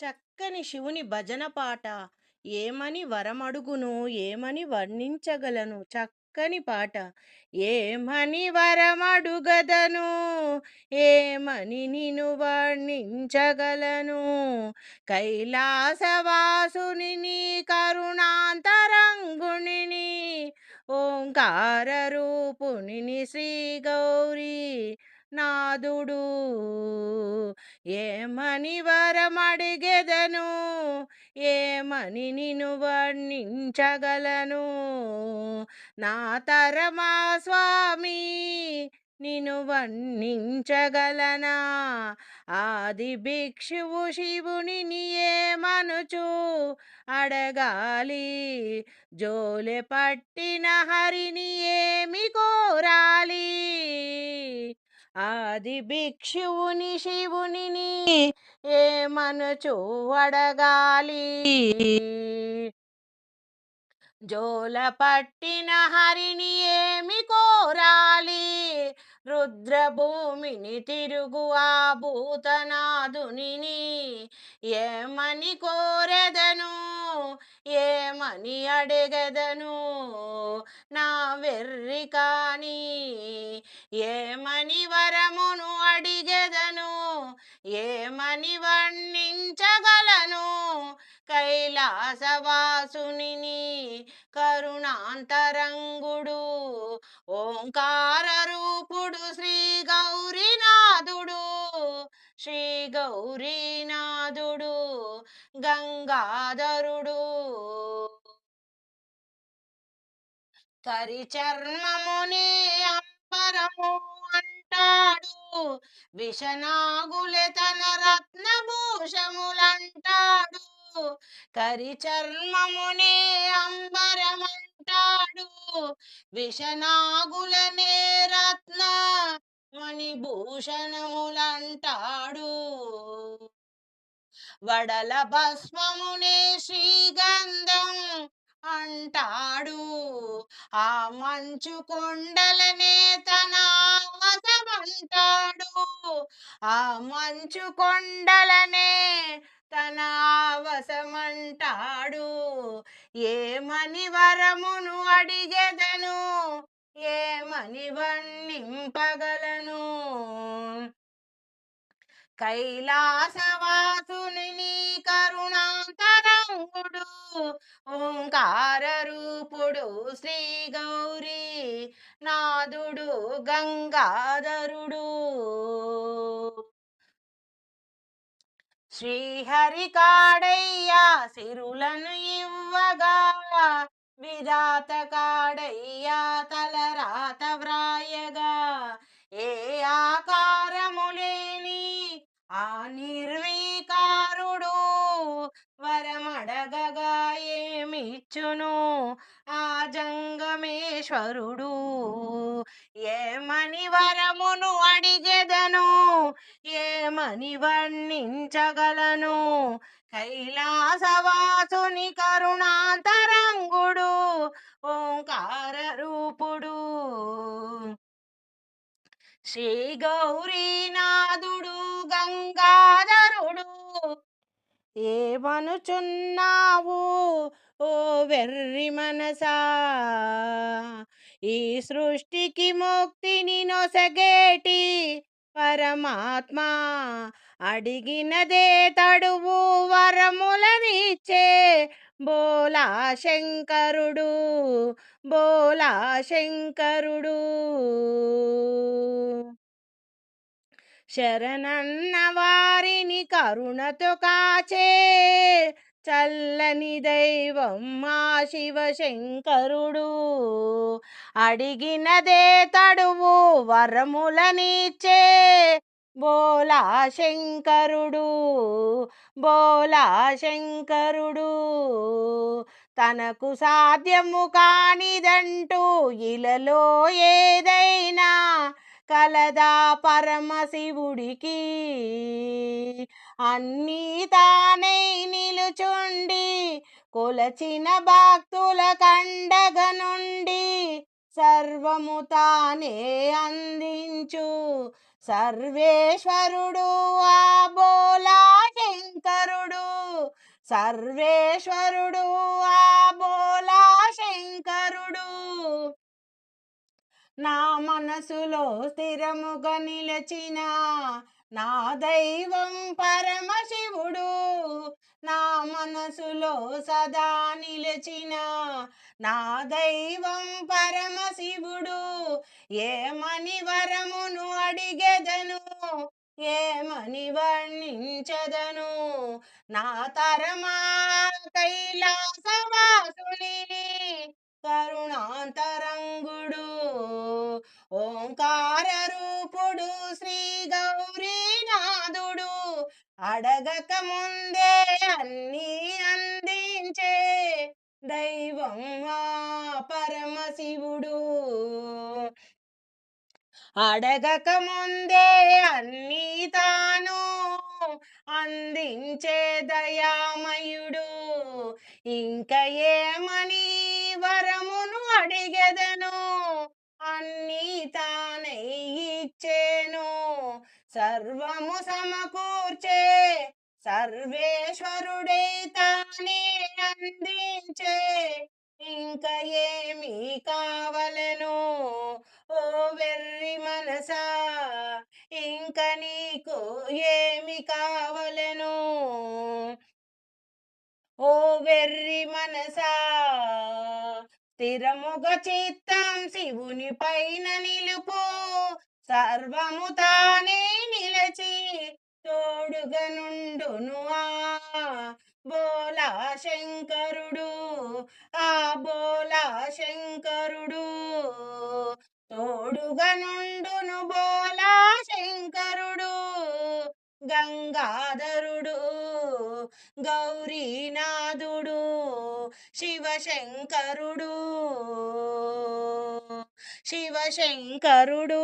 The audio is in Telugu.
చక్కని శివుని భజన పాట. ఏమని వరమడుగును ఏమని వర్ణించగలను చక్కని పాట. ఏమని వరమడుగదను ఏమని నిను వర్ణించగలను. కైలాసవాసుని నీ కరుణాంతరంగుణిని ఓంకార రూపుని శ్రీ గౌరీ నాదుడు ఏమని వరమడిగెదను ఏమని నిన్ను వర్ణించగలను? నా తరమా స్వామి నిన్ను వర్ణించగలనా? ఆది భిక్షువు శివుని ఏమనుచు అడగాలి. జోలె పట్టిన హరిని ఏమి కోరాలి? ఆది భిక్షువుని శివుని ఏమనుచు అడగాలి. జోల పట్టిన హరిని ఏమి కోరాలి? రుద్రభూమిని తిరుగు ఆ భూతనాథుని ఏమని కోరెదను? ఏమని అడగదను? నా వెర్రి కాని ఏమని వరమును అడిగెదను? ఏమని వర్ణించగలను? కైలాసవాసుని కరుణాంతరంగుడు ఓంకార రూపుడు శ్రీ గౌరీనాథుడు శ్రీ గౌరీనాథుడు గంగాధరుడు. కరి చర్మముని అంబరము అంటాడు విషనాగులే తన రత్నభూషములంటాడు. కరి చర్మమునే అంబరమంటాడు. విషనాగులనే రత్న మణిభూషణములంటాడు వడల భస్మమునే శ్రీగంధం అంటాడు. ఆ మంచు కొండలనే తన ఆవసమంటాడు ఆ మంచు కొండలనే తన ఆవసమంటాడు ఏమని వరమును అడిగెదను? ఏమని వర్ణింపగలను కైలాసవాసుని కరుణాంత ఓంకార రూపుడు శ్రీ గౌరీ నాదుడు గంగాధరుడు. శ్రీహరి కాడయ్యా సిరులను ఇవ్వగా విధాత కాడయ్యా తలరాత వ్రాయగా. ఏమిచ్చును ఆ జంగమేశ్వరుడు ఏమని వరమును అడిగెదను? ఏమని వర్ణించగలను? కైలాసవాసుని కరుణాంతరంగుడు ఓంకార రూపుడు శ్రీ గౌరీనాథుడు గంగాధరుడు ఏమనుచున్నావు? ఓ వెర్రి మనసా ఈ సృష్టికి ముక్తిని నొసగేటి పరమాత్మ అడిగినదే తడువు వరములనిచ్చే బోలా శంకరుడు బోలా శంకరుడు. శరణన్న వారిని కరుణతో కాచే చల్లని దైవం మా శివశంకరుడు. అడిగినదే తడువు వరములనిచ్చే బోలా శంకరుడు బోలా శంకరుడు. తనకు సాధ్యము కానిదంటూ ఇలలో ఏదైనా కలదా పరమశివుడికి. అన్నీ తానై నిలుచుండి కొలచిన భక్తుల కండగ నుండి సర్వము తానే అందించు. సర్వేశ్వరుడు ఆ బోలా శంకరుడు సర్వేశ్వరుడు ఆ నా మనసులో స్థిరముగా నిలచిన నా దైవం పరమశివుడు నా మనసులో సదా నిలచిన నా దైవం పరమశివుడు ఏమని వరమును అడిగెదను? ఏమని వర్ణించదను? నా తరమా కైలాసవాసుని కరుణాంతరంగుడు. ఓంకార రూపుడు శ్రీ గౌరీనాథుడు అడగక ముందే అన్నీ అందించే దైవం పరమశివుడు అడగక ముందే అన్నీ తాను అందించే దయామయుడు. ఇంక ఏమని వరమును అడిగెదను? అన్నీ చేను సర్వము సమకూర్చే సర్వేశ్వరుడే తానే అందించే. ఇంక ఏమి కావలను ఓ వెర్రి మనసా. ఇంక నీకు ఏమి కావలను ఓ వెర్రి మనసా. స్థిరముగ చిత్తం శివుని పైన నిలుపు సర్వము తానే నిలచి తోడుగా నుండును ఆ బోలా శంకరుడు ఆ బోలా శంకరుడు. తోడుగా నుండును బోలా శంకరుడు గంగాధరుడు గౌరీనాథుడు శివశంకరుడు. శివశంకరుడు.